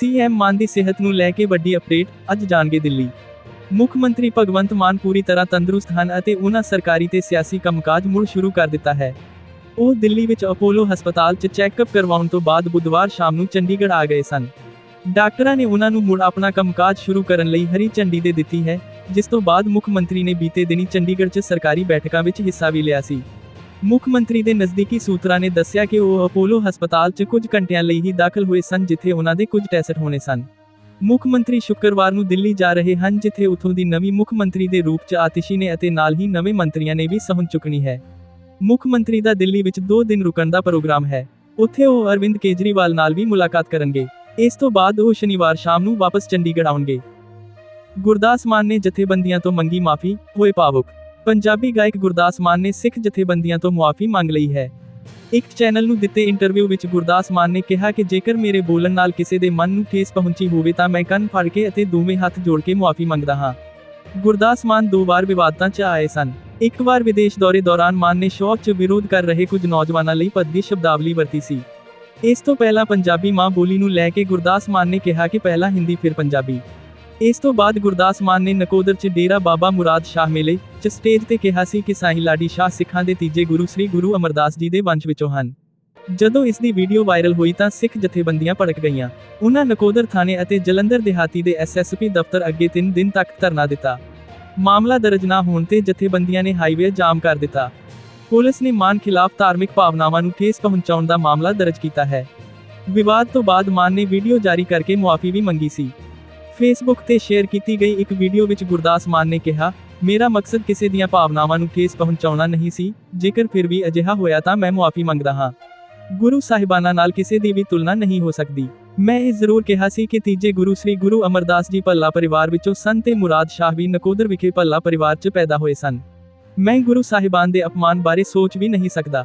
CM ਮਾਨ ਦੀ ਸਿਹਤ ਨੂੰ ਲੈ ਕੇ ਵੱਡੀ ਅਪਡੇਟ, ਅੱਜ ਜਾਣਗੇ ਦਿੱਲੀ। ਮੁੱਖ ਮੰਤਰੀ ਭਗਵੰਤ ਮਾਨ ਪੂਰੀ ਤਰ੍ਹਾਂ ਤੰਦਰੁਸਤ ਹਨ ਅਤੇ ਉਹਨਾਂ ਸਰਕਾਰੀ ਤੇ ਸਿਆਸੀ ਕੰਮਕਾਜ ਮੁੜ ਸ਼ੁਰੂ ਕਰ ਦਿੱਤਾ ਹੈ। ਉਹ ਦਿੱਲੀ ਵਿੱਚ ਅਪੋਲੋ ਹਸਪਤਾਲ 'ਚ ਚੈੱਕਅਪ ਕਰਵਾਉਣ ਤੋਂ ਬਾਅਦ ਬੁੱਧਵਾਰ ਸ਼ਾਮ ਨੂੰ ਚੰਡੀਗੜ੍ਹ ਆ ਗਏ ਸਨ। ਡਾਕਟਰਾਂ ਨੇ ਉਹਨਾਂ ਨੂੰ ਮੁੜ ਆਪਣਾ ਕੰਮਕਾਜ ਸ਼ੁਰੂ ਕਰਨ ਲਈ ਹਰੀ ਝੰਡੀ ਦੇ ਦਿੱਤੀ ਹੈ, ਜਿਸ ਤੋਂ ਬਾਅਦ ਮੁੱਖ ਮੰਤਰੀ ਨੇ ਬੀਤੇ ਦਿਨੀ ਚੰਡੀਗੜ੍ਹ 'ਚ ਸਰਕਾਰੀ ਬੈਠਕਾਂ ਵਿੱਚ ਹਿੱਸਾ ਵੀ ਲਿਆ ਸੀ। ਮੁੱਖ ਮੰਤਰੀ ਦੇ ਨਜ਼ਦੀਕੀ ਸੂਤਰਾਂ ਨੇ ਦੱਸਿਆ ਕਿ ਉਹ ਅਪੋਲੋ ਹਸਪਤਾਲ 'ਚ ਕੁਝ ਘੰਟਿਆਂ ਲਈ ਹੀ ਦਾਖਲ ਹੋਏ ਸਨ, ਜਿੱਥੇ ਉਹਨਾਂ ਦੇ ਕੁਝ ਟੈਸਟ ਹੋਣੇ ਸਨ। ਮੁੱਖ ਮੰਤਰੀ ਸ਼ੁੱਕਰਵਾਰ ਨੂੰ ਦਿੱਲੀ ਜਾ ਰਹੇ ਹਨ, ਜਿੱਥੇ ਉਥੋਂ ਦੀ ਨਵੀਂ ਮੁੱਖ ਮੰਤਰੀ ਦੇ ਰੂਪ 'ਚ ਆਤਿਸ਼ੀ ਨੇ ਅਤੇ ਨਾਲ ਹੀ ਨਵੇਂ ਮੰਤਰੀਆਂ ਨੇ ਵੀ ਸਹੁੰ ਚੁੱਕਣੀ ਹੈ। ਮੁੱਖ ਮੰਤਰੀ ਦਾ ਦਿੱਲੀ ਵਿੱਚ 2 ਦਿਨ ਰੁਕਣ ਦਾ ਪ੍ਰੋਗਰਾਮ ਹੈ। ਉੱਥੇ ਉਹ ਅਰਵਿੰਦ ਕੇਜਰੀਵਾਲ ਨਾਲ ਵੀ ਮੁਲਾਕਾਤ ਕਰਨਗੇ। ਇਸ ਤੋਂ ਬਾਅਦ ਉਹ ਸ਼ਨੀਵਾਰ ਸ਼ਾਮ ਨੂੰ ਵਾਪਸ ਚੰਡੀਗੜ੍ਹ ਆਉਣਗੇ। ਗੁਰਦਾਸ ਮਾਨ ਨੇ ਜਥੇਬੰਦੀਆਂ ਤੋਂ ਮੰਗੀ ਮਾਫੀ, ਹੋਏ ਭਾਵੁਕ ਪੰਜਾਬੀ ਗਾਇਕ ਗੁਰਦਾਸ ਮਾਨ ਨੇ ਸਿੱਖ ਜਥੇਬੰਦੀਆਂ ਤੋਂ ਮੁਆਫੀ ਮੰਗ ਲਈ ਹੈ। ਇੱਕ ਚੈਨਲ ਨੂੰ ਦਿੱਤੇ ਇੰਟਰਵਿਊ ਵਿੱਚ ਗੁਰਦਾਸ ਮਾਨ ਨੇ ਕਿਹਾ ਕਿ ਜੇਕਰ ਮੇਰੇ ਬੋਲਣ ਨਾਲ ਕਿਸੇ ਦੇ ਮਨ ਨੂੰ ਠੇਸ ਪਹੁੰਚੀ ਹੋਵੇ ਤਾਂ ਮੈਂ ਕੰਨ ਫੜ ਕੇ ਅਤੇ ਦੋਵੇਂ ਹੱਥ ਜੋੜ ਕੇ ਮੁਆਫੀ ਮੰਗਦਾ ਹਾਂ। ਗੁਰਦਾਸ ਮਾਨ ਦੋ ਵਾਰ ਵਿਵਾਦਾਂ 'ਚ ਆਏ ਸਨ। ਇੱਕ ਵਾਰ ਵਿਦੇਸ਼ ਦੌਰੇ ਦੌਰਾਨ ਮਾਨ ਨੇ ਸ਼ੌਕ 'ਚ ਵਿਰੋਧ ਕਰ ਰਹੇ ਕੁਝ ਨੌਜਵਾਨਾਂ ਲਈ ਭੱਦੀ ਸ਼ਬਦਾਵਲੀ ਵਰਤੀ ਸੀ। ਇਸ ਤੋਂ ਪਹਿਲਾਂ ਪੰਜਾਬੀ ਮਾਂ ਬੋਲੀ ਨੂੰ ਲੈ ਕੇ ਗੁਰਦਾਸ ਮਾਨ ਨੇ ਕਿਹਾ ਕਿ ਪਹਿਲਾਂ ਹਿੰਦੀ, ਫਿਰ ਪੰਜਾਬੀ। ਇਸ ਤੋਂ ਬਾਅਦ ਗੁਰਦਾਸ ਮਾਨ ਨੇ ਨਕੋਦਰ 'ਚ ਡੇਰਾ ਬਾਬਾ ਮੁਰਾਦ ਸ਼ਾਹ ਮੇਲੇ 'ਚ ਸਟੇਜ ਤੇ ਕਿਹਾ ਸੀ ਕਿ ਸਾਈਂ ਲਾਡੀ ਸ਼ਾਹ ਸਿੱਖਾਂ ਦੇ ਤੀਜੇ ਗੁਰੂ ਸ੍ਰੀ ਗੁਰੂ ਅਮਰਦਾਸ ਜੀ ਦੇ ਵੰਸ਼ ਵਿੱਚੋਂ ਹਨ। ਜਦੋਂ ਇਸ ਦੀ ਵੀਡੀਓ ਵਾਇਰਲ ਹੋਈ ਤਾਂ ਸਿੱਖ ਜਥੇਬੰਦੀਆਂ ਭੜਕ ਗਈਆਂ। ਉਹਨਾਂ ਨਕੋਦਰ ਥਾਣੇ ਅਤੇ ਜਲੰਧਰ ਦਿਹਾਤੀ ਦੇ ਐਸਐਸਪੀ ਦਫ਼ਤਰ ਅੱਗੇ 3 ਦਿਨ ਤੱਕ ਧਰਨਾ ਦਿੱਤਾ। ਮਾਮਲਾ ਦਰਜ ਨਾ ਹੋਣ ਤੇ ਜਥੇਬੰਦੀਆਂ ਨੇ ਹਾਈਵੇ ਜਾਮ ਕਰ ਦਿੱਤਾ। ਪੁਲਿਸ ਨੇ ਮਾਨ ਖਿਲਾਫ ਧਾਰਮਿਕ ਭਾਵਨਾਵਾਂ ਨੂੰ ਠੇਸ ਪਹੁੰਚਾਉਣ ਦਾ ਮਾਮਲਾ ਦਰਜ ਕੀਤਾ ਹੈ। ਵਿਵਾਦ ਤੋਂ ਬਾਅਦ ਮਾਨ ਨੇ ਵੀਡੀਓ ਜਾਰੀ ਕਰਕੇ ਮੁਆਫੀ ਵੀ ਮੰਗੀ ਸੀ। ਫੇਸਬੁੱਕ ਤੇ ਸ਼ੇਅਰ ਕੀਤੀ ਗਈ ਇੱਕ ਵੀਡੀਓ ਵਿੱਚ ਗੁਰਦਾਸ ਮਾਨ ਨੇ ਕਿਹਾ, ਮੇਰਾ ਮਕਸਦ ਕਿਸੇ ਦੀਆਂ ਭਾਵਨਾਵਾਂ ਨੂੰ ਠੇਸ ਪਹੁੰਚਾਉਣਾ ਨਹੀਂ ਸੀ, ਜੇਕਰ ਫਿਰ ਵੀ ਅਜਿਹਾ ਹੋਇਆ ਤਾਂ ਮੈਂ ਮੁਆਫੀ ਮੰਗਦਾ ਹਾਂ। ਗੁਰੂ ਸਾਹਿਬਾਨਾਂ ਨਾਲ ਕਿਸੇ ਦੀ ਵੀ ਤੁਲਨਾ ਨਹੀਂ ਹੋ ਸਕਦੀ। ਮੈਂ ਇਹ ਜ਼ਰੂਰ ਕਿਹਾ ਸੀ ਕਿ ਤੀਜੇ ਗੁਰੂ ਸ੍ਰੀ ਗੁਰੂ ਅਮਰਦਾਸ ਜੀ ਭੱਲਾ ਪਰਿਵਾਰ ਵਿੱਚੋਂ ਸੰਤ ਤੇ ਮੁਰਾਦ ਸ਼ਾਹ ਵੀ ਨਕੋਦਰ ਵਿਖੇ ਭੱਲਾ ਪਰਿਵਾਰ 'ਚ ਪੈਦਾ ਹੋਏ ਸਨ। ਮੈਂ ਗੁਰੂ ਸਾਹਿਬਾਨ ਦੇ ਅਪਮਾਨ ਬਾਰੇ ਸੋਚ ਵੀ ਨਹੀਂ ਸਕਦਾ।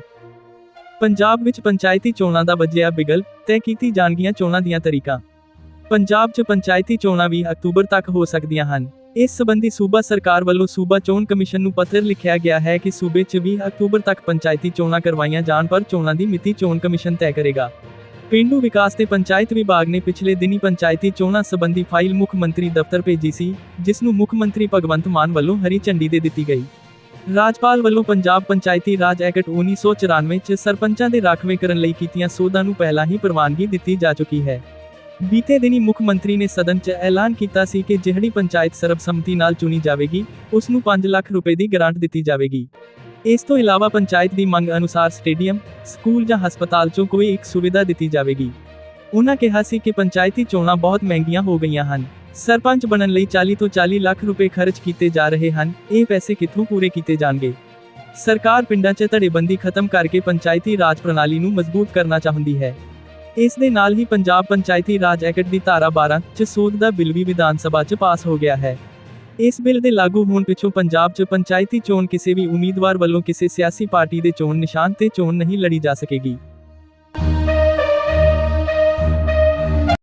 ਪੰਜਾਬ ਵਿੱਚ ਪੰਚਾਇਤੀ ਚੋਣਾਂ ਦਾ ਵੱਜਿਆ ਬਿਗਲ, ਤੈਅ ਕੀਤੀ ਜਾਣਗੀਆਂ ਚੋਣਾਂ ਦੀਆਂ ਤਰੀਕਾਂ। ਪੰਜਾਬ 'ਚ ਪੰਚਾਇਤੀ ਚੋਣਾਂ ਵੀ ਅਕਤੂਬਰ ਤੱਕ ਹੋ ਸਕਦੀਆਂ ਹਨ। ਇਸ ਸਬੰਧੀ ਸੂਬਾ ਸਰਕਾਰ ਵੱਲੋਂ ਸੂਬਾ ਚੋਣ ਕਮਿਸ਼ਨ ਨੂੰ ਪੱਤਰ ਲਿਖਿਆ ਗਿਆ ਹੈ ਕਿ ਸੂਬੇ 'ਚ 20 ਅਕਤੂਬਰ ਤੱਕ ਪੰਚਾਇਤੀ ਚੋਣਾਂ ਕਰਵਾਈਆਂ ਜਾਣ ਪਰ ਚੋਣਾਂ ਦੀ ਮਿਤੀ ਚੋਣ ਕਮਿਸ਼ਨ ਤੈਅ ਕਰੇਗਾ। ਪਿੰਡੂ ਵਿਕਾਸ ਤੇ ਪੰਚਾਇਤ ਵਿਭਾਗ ਨੇ ਪਿਛਲੇ ਦਿਨੀ ਪੰਚਾਇਤੀ ਚੋਣਾਂ ਸੰਬੰਧੀ ਫਾਈਲ ਮੁੱਖ ਮੰਤਰੀ ਦਫ਼ਤਰ ਭੇਜੀ ਸੀ, ਜਿਸ ਨੂੰ ਮੁੱਖ ਮੰਤਰੀ ਭਗਵੰਤ ਮਾਨ ਵੱਲੋਂ ਹਰੀ ਝੰਡੀ ਦੇ ਦਿੱਤੀ ਗਈ। ਰਾਜਪਾਲ ਵੱਲੋਂ ਪੰਜਾਬ ਪੰਚਾਇਤੀ ਰਾਜ ਐਕਟ 1994 ਚ ਸਰਪੰਚਾਂ ਦੇ ਰਾਖਵੇਂ ਕਰਨ ਲਈ ਕੀਤੀਆਂ ਸੋਧਾਂ ਨੂੰ ਪਹਿਲਾਂ ਹੀ ਪ੍ਰਵਾਨਗੀ ਦਿੱਤੀ ਜਾ ਚੁੱਕੀ ਹੈ। ਬੀਤੇ ਦਿਨੀ ਮੁੱਖ ਮੰਤਰੀ ਨੇ ਸਦਨ 'ਚ ਐਲਾਨ ਕੀਤਾ ਸੀ ਕਿ ਜਿਹੜੀ ਪੰਚਾਇਤ ਸਰਬਸੰਮਤੀ ਨਾਲ ਚੁਣੀ ਜਾਵੇਗੀ, ਉਸ ਨੂੰ 5 ਲੱਖ ਰੁਪਏ ਦੀ ਗ੍ਰਾਂਟ ਦਿੱਤੀ ਜਾਵੇਗੀ। ਇਸ ਤੋਂ ਇਲਾਵਾ ਪੰਚਾਇਤ ਦੀ ਮੰਗ ਅਨੁਸਾਰ ਸਟੇਡੀਅਮ, ਸਕੂਲ ਜਾਂ ਹਸਪਤਾਲ 'ਚੋਂ ਕੋਈ ਇੱਕ ਸੁਵਿਧਾ ਦਿੱਤੀ ਜਾਵੇਗੀ। ਉਹਨਾਂ ਕਿਹਾ ਸੀ ਕਿ ਪੰਚਾਇਤੀ ਚੋਣਾਂ ਬਹੁਤ ਮਹਿੰਗੀਆਂ ਹੋ ਗਈਆਂ ਹਨ। ਸਰਪੰਚ ਬਣਨ ਲਈ 40 ਤੋਂ 40 ਲੱਖ ਰੁਪਏ ਖਰਚ ਕੀਤੇ ਜਾ ਰਹੇ ਹਨ, ਇਹ ਪੈਸੇ ਕਿੱਥੋਂ ਪੂਰੇ ਕੀਤੇ ਜਾਣਗੇ? ਸਰਕਾਰ ਪਿੰਡਾਂ 'ਚ ਧੜੇਬੰਦੀ ਖਤਮ ਕਰਕੇ ਪੰਚਾਇਤੀ ਰਾਜ ਪ੍ਰਣਾਲੀ ਨੂੰ ਮਜ਼ਬੂਤ ਕਰਨਾ ਚਾਹੁੰਦੀ ਹੈ। ਇਸ ਦੇ ਨਾਲ ਹੀ ਪੰਜਾਬ ਪੰਚਾਇਤੀ ਰਾਜ ਐਕਟ ਦੀ ਧਾਰਾ 12 ਚ ਸੋਧ ਦਾ ਬਿੱਲ ਵੀ ਵਿਧਾਨ ਸਭਾ 'ਚ ਪਾਸ ਹੋ ਗਿਆ ਹੈ। ਇਸ ਬਿੱਲ ਦੇ ਲਾਗੂ ਹੋਣ ਪਿੱਛੋਂ ਪੰਜਾਬ 'ਚ ਪੰਚਾਇਤੀ ਚੋਣ ਕਿਸੇ ਵੀ ਉਮੀਦਵਾਰ ਵੱਲੋਂ ਕਿਸੇ ਸਿਆਸੀ ਪਾਰਟੀ ਦੇ ਚੋਣ ਨਿਸ਼ਾਨ ਤੇ ਚੋਣ ਨਹੀਂ ਲੜੀ ਜਾ ਸਕੇਗੀ।